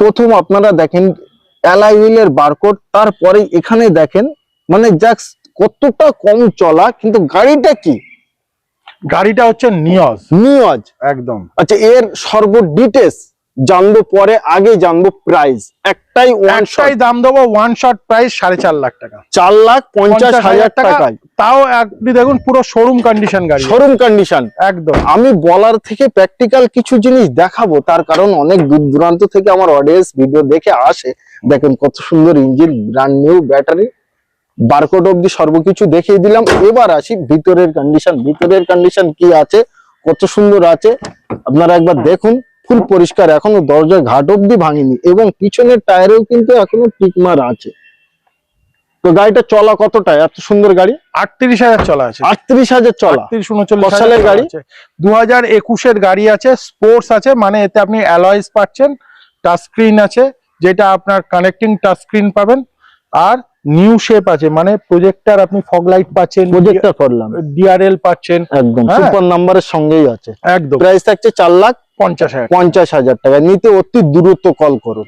প্রথম আপনারা দেখেন অ্যালাই হুইলের বারকোড তারপরে এখানে দেখেন মানে জাস্ট কতটা কম চলা কিন্তু গাড়িটা কি? গাড়িটা হচ্ছে নিয়স নিয়জ। একদম। আচ্ছা এর সর্ব ডিটেলস জানব পরে আগে জানব প্রাইস একটাই ওয়ান একটাই দাম দেবো ওয়ান শট প্রাইস সাড়ে চার লাখ টাকা। চার লাখ পঞ্চাশ হাজার টাকায়। তাও আপনি দেখুন পুরো শোরুম কন্ডিশন গাড়ি। শোরুম কন্ডিশন একদম। আমি বলার থেকে প্র্যাকটিক্যাল কিছু জিনিস দেখাবো তার কারণ অনেক দূর দূরান্ত থেকে আমার অডিয়েন্স ভিডিও দেখে আসে। দেখেন কত সুন্দর engine brand new battery barcode অব্দি সর্বকিছু দেখিয়ে দিলাম। এবার আসি ভিতরের কন্ডিশন ভিতরের কন্ডিশন কি আছে? কত সুন্দর আছে? আপনারা একবার দেখুন। ফুল পরিষ্কার এখনও দরজা ঘাট অব্দি ভাঙেনি। এবং পিছনের টায়ারেও কিন্তু এখনও টিকমার আছে। তো গাড়িটা চলা কতটা? এত সুন্দর গাড়ি? আটত্রিশ হাজার চলা আছে। আটত্রিশ হাজার চলা। আটত্রিশ উনচল্লিশ সালের গাড়ি? দু হাজার একুশের গাড়ি আছে স্পোর্টস আছে মানে এতে আপনি অ্যালয়েস পাচ্ছেন টাচ স্ক্রিন আছে যেটা আপনার কানেক্টিং টাচ স্ক্রিন পাবেন আর নিউ শেপ আছে মানে প্রজেক্টর আপনি ফগ লাইট পাচ্ছেন প্রজেক্টটা করলাম ডিআরএল পাচ্ছেন একদম হ্যাঁ। সুপার নাম্বারের সঙ্গেই আছে। একদম। প্রাইস থাকছে চার লাখ পঞ্চাশ হাজার। পঞ্চাশ হাজার টাকা। নিতে অতি দ্রুত কল করুন।